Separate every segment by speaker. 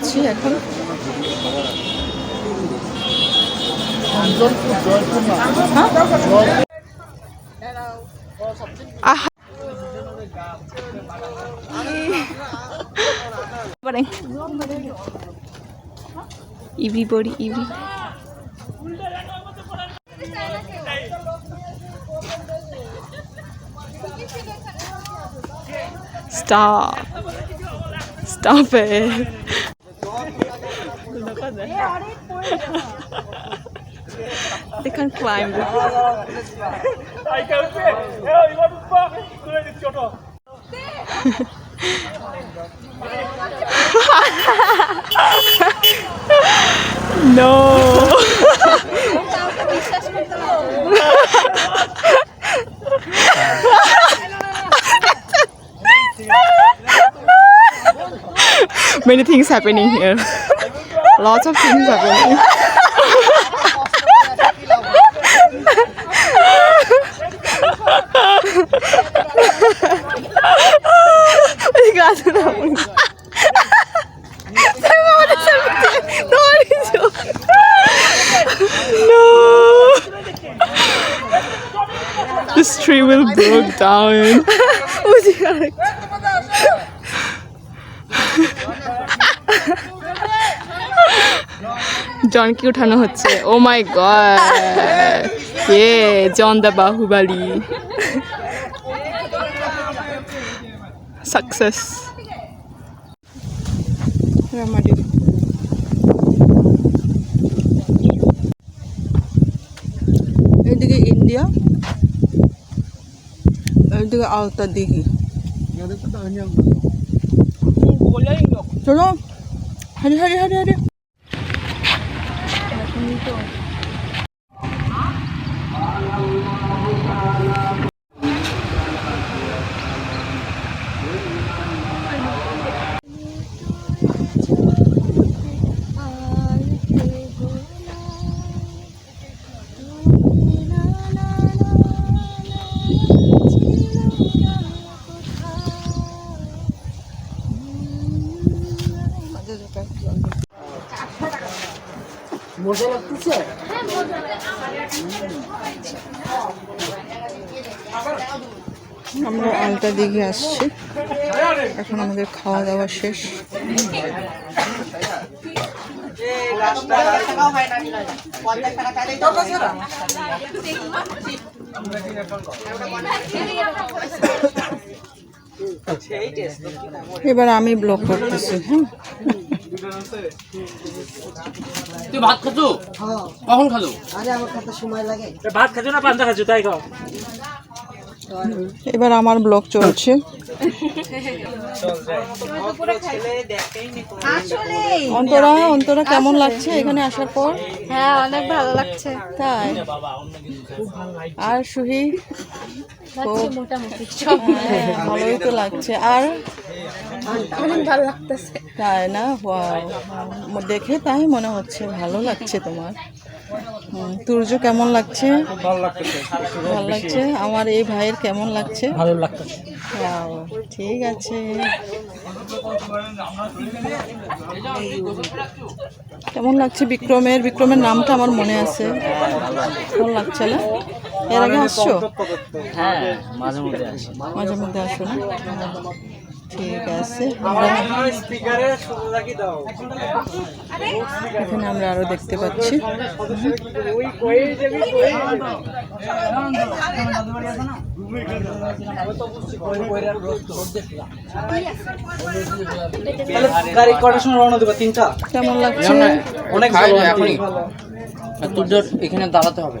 Speaker 1: খাচ্ছি এখন। ইভি বড়ি EV staff staff They can climb. I can fit. Hey, you want to fuck? Go ahead, it's your no. Many things happening here lots of things happening. no! This tree will break down. জনকে উঠানো হচ্ছে। Oh my god এ জন দা Baahubali. Success রামাডি এইদিকে India এইদিকে আওতা দিঘি। চলো হারি হারি হারি হারি আমরা দিঘে আসছি। এখন আমাদের খাওয়া দাওয়া শেষ। এবার আমি ব্লক করতেছি হ্যাঁ।
Speaker 2: তুই ভাত খাচ্ছো? কখন খালো?
Speaker 3: ভাত খাচ্ছ না পান্তা খাচ্ছ? তাই খাও।
Speaker 1: এবার আমার ব্লগ চলছে। অন্তরা অন্তরা কেমন লাগছে এখানে আসার পর?
Speaker 4: হ্যাঁ অনেক ভালো লাগছে।
Speaker 1: তাই? আর সুহি?
Speaker 4: মোটামুটি। সব
Speaker 1: হ্যাঁ, ভালোই তো লাগছে। আর?
Speaker 4: অনেক ভালো লাগতেছে।
Speaker 1: তাই না? দেখে তাই মনে হচ্ছে। ভালো লাগছে তোমার। তুর্য কেমন লাগছে? ভালো লাগছে? আমার এই ভাইয়ের কেমন লাগছে?
Speaker 3: ভালো
Speaker 1: লাগছে ঠিক আছে। কেমন লাগছে বিক্রমের? বিক্রমের নামটা আমার মনে আছে। কেমন লাগছে না? এর আগে আসছো?
Speaker 2: হ্যাঁ মাঝে মধ্যে আসি।
Speaker 1: মাঝে মধ্যে আসো না ঠিক আছে। এখানে আমরা আরও দেখতে পাচ্ছি।
Speaker 3: গাড়ি কটার সময় রওনা দেবো? তিনটা?
Speaker 1: কেমন লাগছে?
Speaker 3: অনেক ভালো।
Speaker 2: এখনই। তোর এখানে দাঁড়াতে হবে।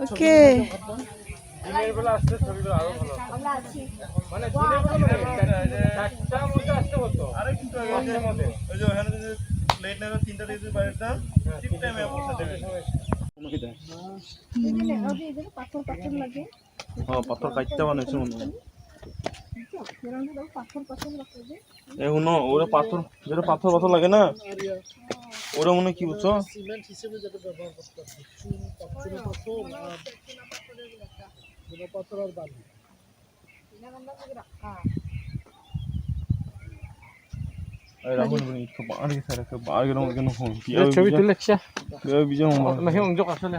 Speaker 5: ওকে। পাথর কাটতে বানিয়েছে মনে হয়। এ শুনো ওরা পাথর যেটা পাথর পাথর লাগে না ওরা মনে কি বুঝছ এই রাহুল বনি তো বাড়ি সারা তো বাড়ি গেল কেন ফোন
Speaker 3: ছবি তুলেছে
Speaker 5: বিজয় মোবাইল
Speaker 3: না সংযোগ আসলে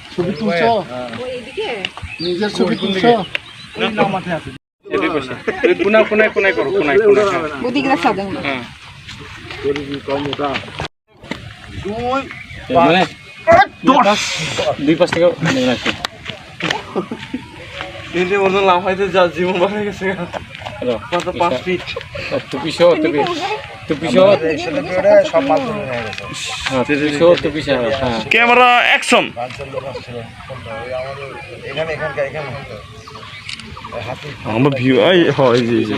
Speaker 2: ছবি তুলছো? নিজের ছবি তুলছো?
Speaker 3: হ্যাঁ।
Speaker 5: দুই
Speaker 3: মানে পাশ থেকে নেমে রাখছি
Speaker 5: তিনটে বন্ধু যা জীবন বাড়ে গেছে পাঁচ ফিট
Speaker 3: টুপি সহ সহ হ্যাঁ হ্যাঁ
Speaker 5: ক্যামেরা অ্যাকশন। আমার ভিউ এই হয় জি জি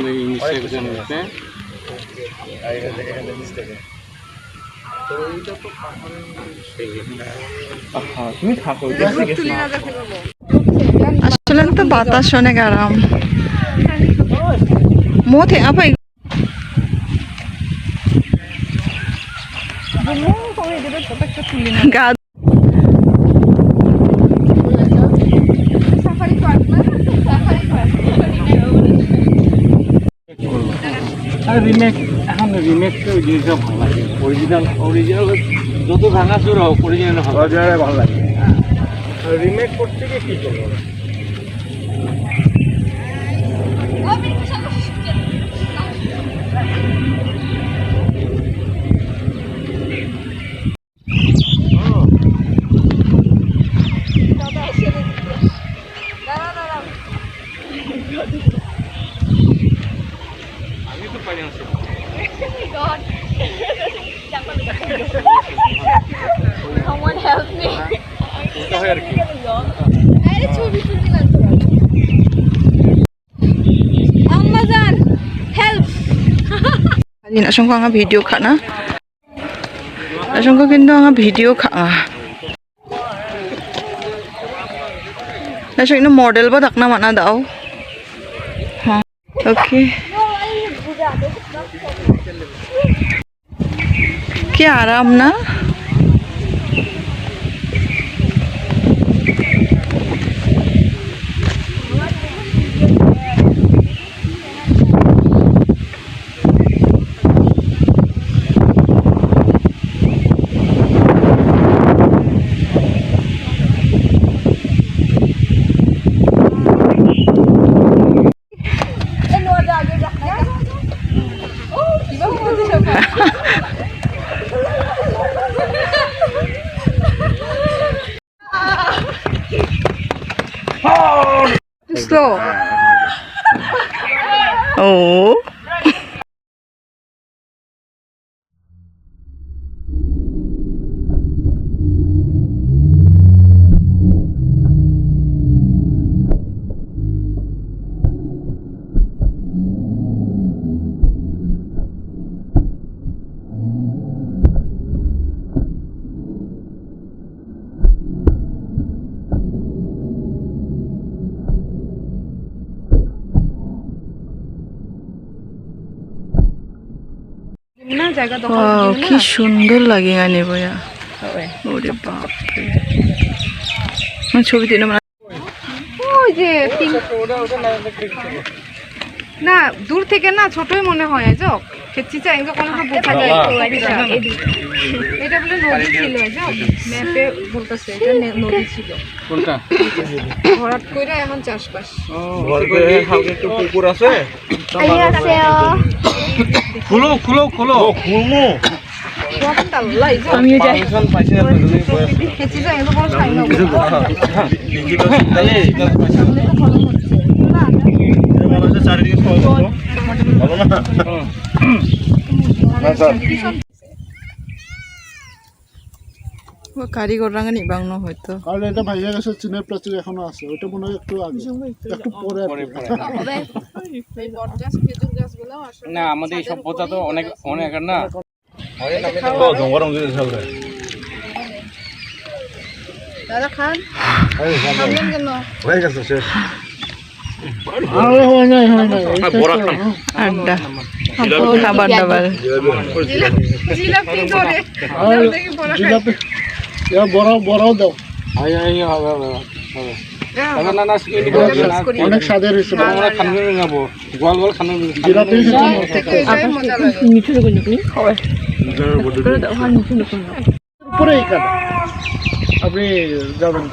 Speaker 1: আসলে তো বাতাস অনেক আরাম। মোথে আপাই গা
Speaker 4: সাফারি পার্ক না সাফারি
Speaker 3: আর রিমেক এখন রিমেক তো জিনিসটা ভালো লাগে। অরিজিনাল অরিজিনাল যত ভাঙা চোর হোক অরিজিনাল ভালো অরিজিনাল ভালো লাগে। রিমেক করতে গিয়ে কি করব?
Speaker 1: Inasong ko nga video ka na. Inasong ko kinda nga video ka nga. Nasong ina model ba tak naman na daw? Huh? Okay. Kya aram
Speaker 4: na?
Speaker 1: 走。
Speaker 4: 哦。জায়গা
Speaker 1: কি সুন্দর লাগে গানে বয়া ওরে বাপ ছবি মানে-
Speaker 4: না দূর থেকে না ছোটই মনে হয় যোগ খেচ্ছি চাই কোনো এটা বলে নদী ছিল ম্যাপে বলতেছে এটা নদী ছিল।
Speaker 3: কোনটা?
Speaker 4: কইরা এখন চাষবাস।
Speaker 5: আছে।
Speaker 3: খুলো খুলো খুলো।
Speaker 5: খুলমু। আমিও যাই। চারিদিকে না। হ্যাঁ, স্যার।
Speaker 1: কারিগররা নিবাংনো হয়তো।
Speaker 6: কারণ এটা ভাইয়া গেছে চীনের প্রাচীর এখনও আছে। ওটা মনে হয় একটু আগে। একটু পরে
Speaker 3: না আমাদের এই সভ্যতা তো অনেক অনেক না।
Speaker 1: আড্ডা। খাবার দাবার
Speaker 4: বড়
Speaker 6: বড় দাও। অনেক স্বাদের উপরে আপনি যাবেন।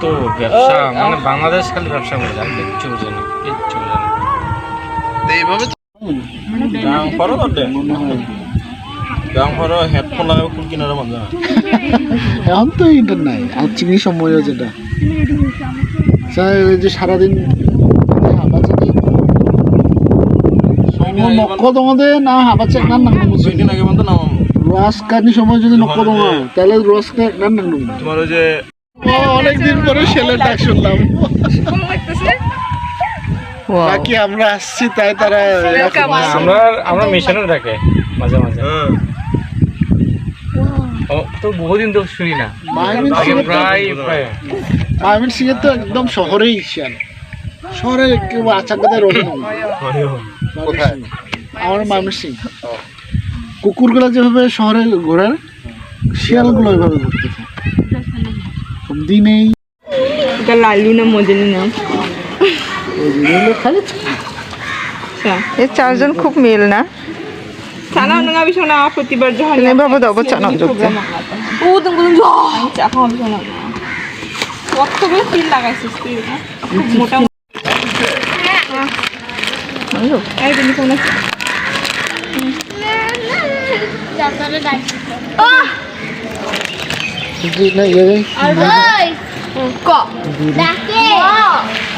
Speaker 3: তো ব্যবসা মানে বাংলাদেশ খালি ব্যবসা করে যায় কিচ্ছু বোঝে না কিচ্ছু বোঝে না।
Speaker 5: গাং ফারো গাং হেডফোন লাগাবে কিনারে মন জানা?
Speaker 6: এখন তো নাই আর চিনি সময়ও যেটা স্যার এই যে সারাদিন না হাবাচা না
Speaker 5: দুই দিন আগে নাম
Speaker 6: রস সময় যদি নক্ক দঙ তাহলে রস না নাং
Speaker 5: তোমার ওই যে
Speaker 6: অনেকদিন পরে ছেলের ডাক শুনলাম। বাকি আমরা আসছি তাই তারা
Speaker 3: আমরা আমরা মিশনে রাখে মাঝে মাঝে।
Speaker 5: হ্যাঁ।
Speaker 3: তো বহুদিন তো শুনি না। প্রায়
Speaker 6: মায়ামিন সিং তো একদম শহরেই শিয়াল। শহরে কেউ আচাকাদের রোগ নেই আমার মায়ামিন সিং। কুকুরগুলো যেভাবে শহরে ঘোরার শিয়ালগুলো ওইভাবে ঘুরতেছে দিনেই
Speaker 7: এটা লালু না মজনু না?
Speaker 6: খালি
Speaker 1: এই চারজন খুব মিল না? চানা যোগছে
Speaker 7: উদং উদং যা এখন bisa না কতগুলো তিল লাগাইছিস তুই না খুব মোটা এই তুমি কোন
Speaker 8: যাত্রাটা ডাকছে
Speaker 6: না ইয়ে
Speaker 8: ওই ক ডাকে পাহাড়পুরে কি কি পাওয়া আর
Speaker 4: এই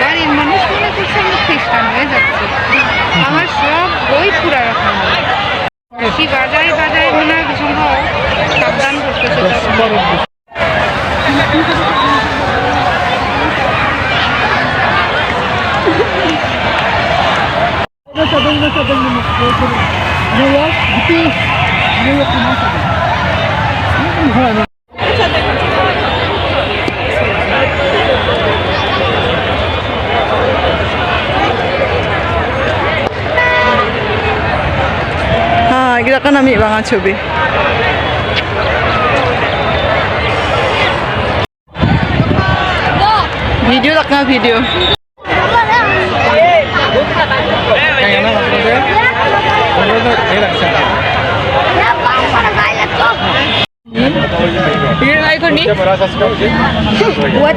Speaker 4: বাড়ির মানুষ মনে হয়ে যাচ্ছি। আমার সব বই পুরা রাখা হয় কি বাজায় বাজায় মনে হয় সম্ভব সাবধান করতেছে তখন।
Speaker 1: হ্যাঁ এগুলো kan আমি বাংলা ছবি ভিডিও দেখা video You're What? what? what?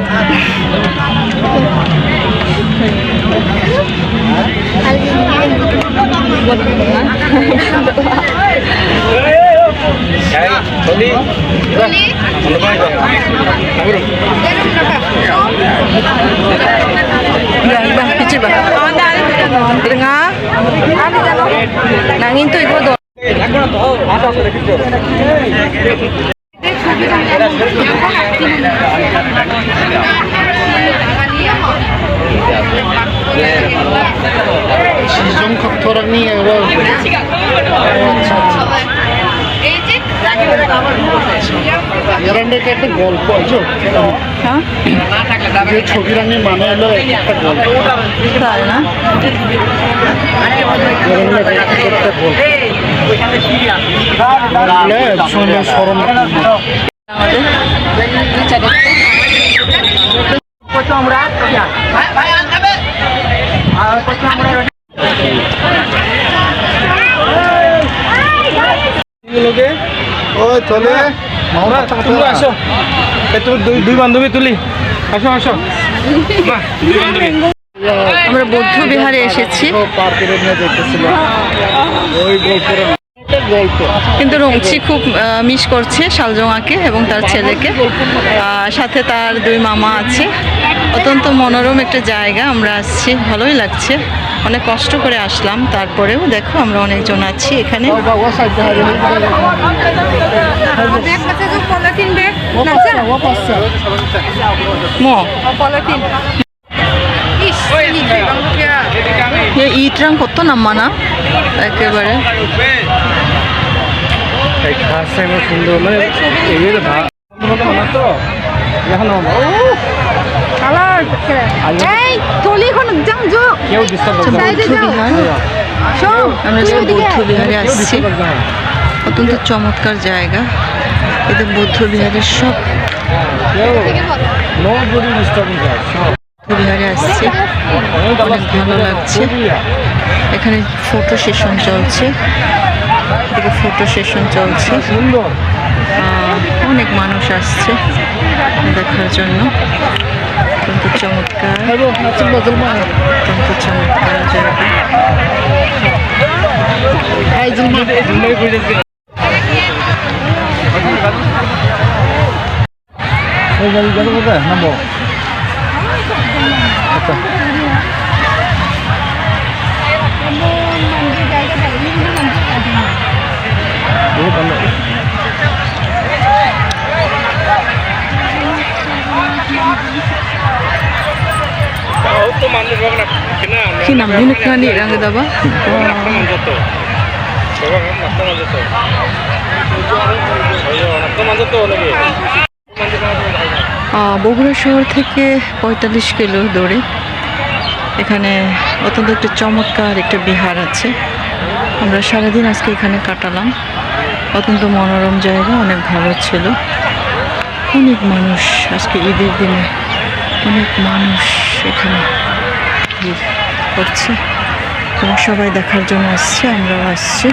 Speaker 1: சொல்லி இருங்க நாங்க இந்து இப்போ
Speaker 6: 시종 컵토랑이
Speaker 4: 여러분
Speaker 6: এরা নাকি একটা গল্প আছে
Speaker 1: হ্যাঁ
Speaker 6: যে ছবি রানী মানে হলো একটা গল্প
Speaker 1: তাই না
Speaker 6: এরা নাকি একটা ওই চলে।
Speaker 3: তোমরা আসো। তুমি দুই দুই বান্ধবী তুলি। আসো আসো। মা, দুই বান্ধবী।
Speaker 1: আমরা বৌদ্ধ বিহারে এসেছি কিন্তু রংচি খুব মিস করছে শালজোঙাকে এবং তার ছেলেকে। সাথে তার দুই মামা আছে। অত্যন্ত মনোরম একটা জায়গা, আমরা আসছি, ভালোই লাগছে। অনেক কষ্ট করে আসলাম, তারপরেও দেখো আমরা অনেকজন আছি এখানে। ইট রং কত না? মানা একেবারে।
Speaker 3: এই খাস টাইমে সুন্দর মানে এগুলো তো এখন কেউ ডিস্টার্ব
Speaker 1: আমরা সব বৌদ্ধ বিহারে আসছি। অত্যন্ত চমৎকার জায়গা। এতে বৌদ্ধ বিহারের সব বিহারে আসছে। অনেক ভালো লাগছে। এখানে ফটো সেশন চলছে। এদিকে ফটো সেশন চলছে। অনেক মানুষ আসছে দেখার জন্য। অত্যন্ত চমৎকার। অত্যন্ত চমৎকার জায়গা
Speaker 6: এই
Speaker 1: কি নাম? নুনুখানি রাঙ্গদাবা?
Speaker 3: নাস্তা মানজত নাস্তা মানজত নাস্তা মানজত নাকি
Speaker 1: আহ, বগুড়া শহর থেকে পঁয়তাল্লিশ কিলো দূরে। এখানে অত্যন্ত একটা চমৎকার একটা বিহার আছে। আমরা সারাদিন আজকে এখানে কাটালাম। অত্যন্ত মনোরম জায়গা অনেক ভালো ছিল। অনেক মানুষ আজকে ঈদের দিনে অনেক মানুষ এখানে ভিড়। করছে। এবং সবাই দেখার জন্য আসছে, আমরাও আসছি।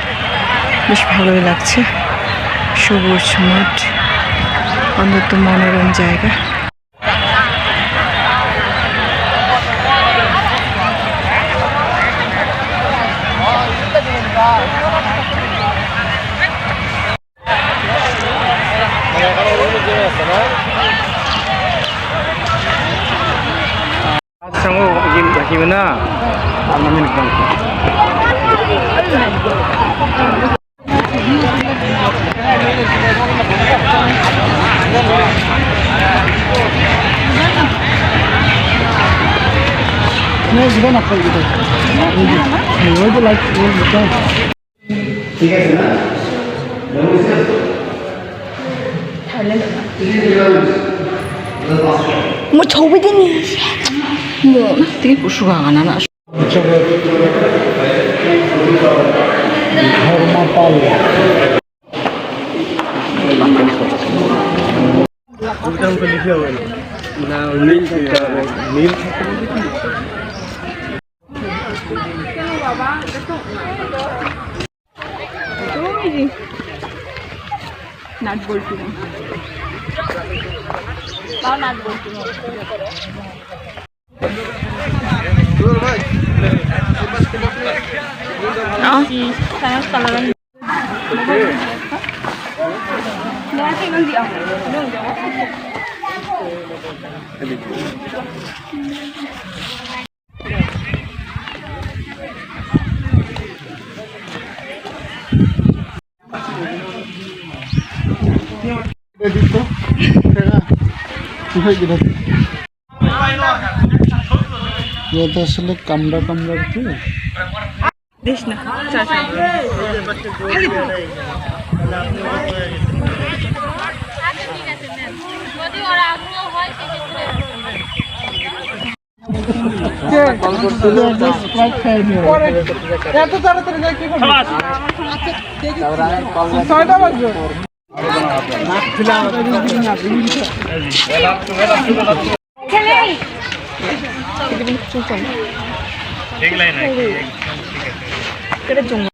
Speaker 1: বেশ ভালোই লাগছে। সবুজ মাঠ অন্তত মনোরম জায়গা।
Speaker 3: 아시구나. আমার ছবি দিন 그냥
Speaker 6: 네, 이건 아까 이거. 여기. 여기 라이트 이거 볼까?
Speaker 1: 뭐 저비드니 뭐 되게 고수가 안 하나
Speaker 6: 이쪽에 ধর্মপাল
Speaker 3: না নীল নীল
Speaker 7: নাট বল্টু তাও নাট বল্টু Sayang sekali Nanti nanti aku.
Speaker 9: এটা দিত এটা কোথায় গেলে এটা আসলে কামড়া কামড়া তো
Speaker 7: দিস না
Speaker 6: হয়
Speaker 7: এত তাড়াতাড়ি যাই কি করবি ছয়টা বাজবে
Speaker 9: 아, 그래 좀.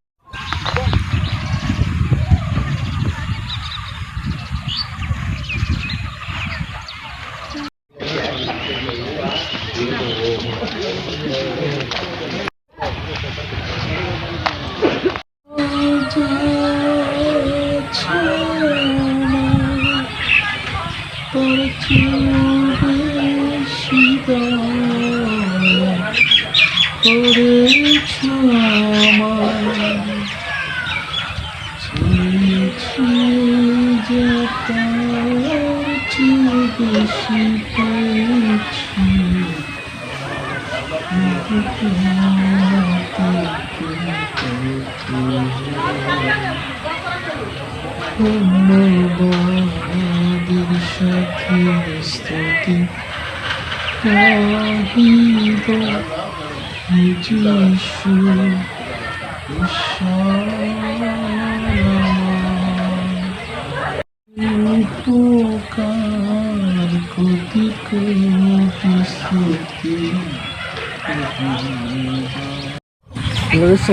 Speaker 9: উপকার স্তুতি বুঝেছ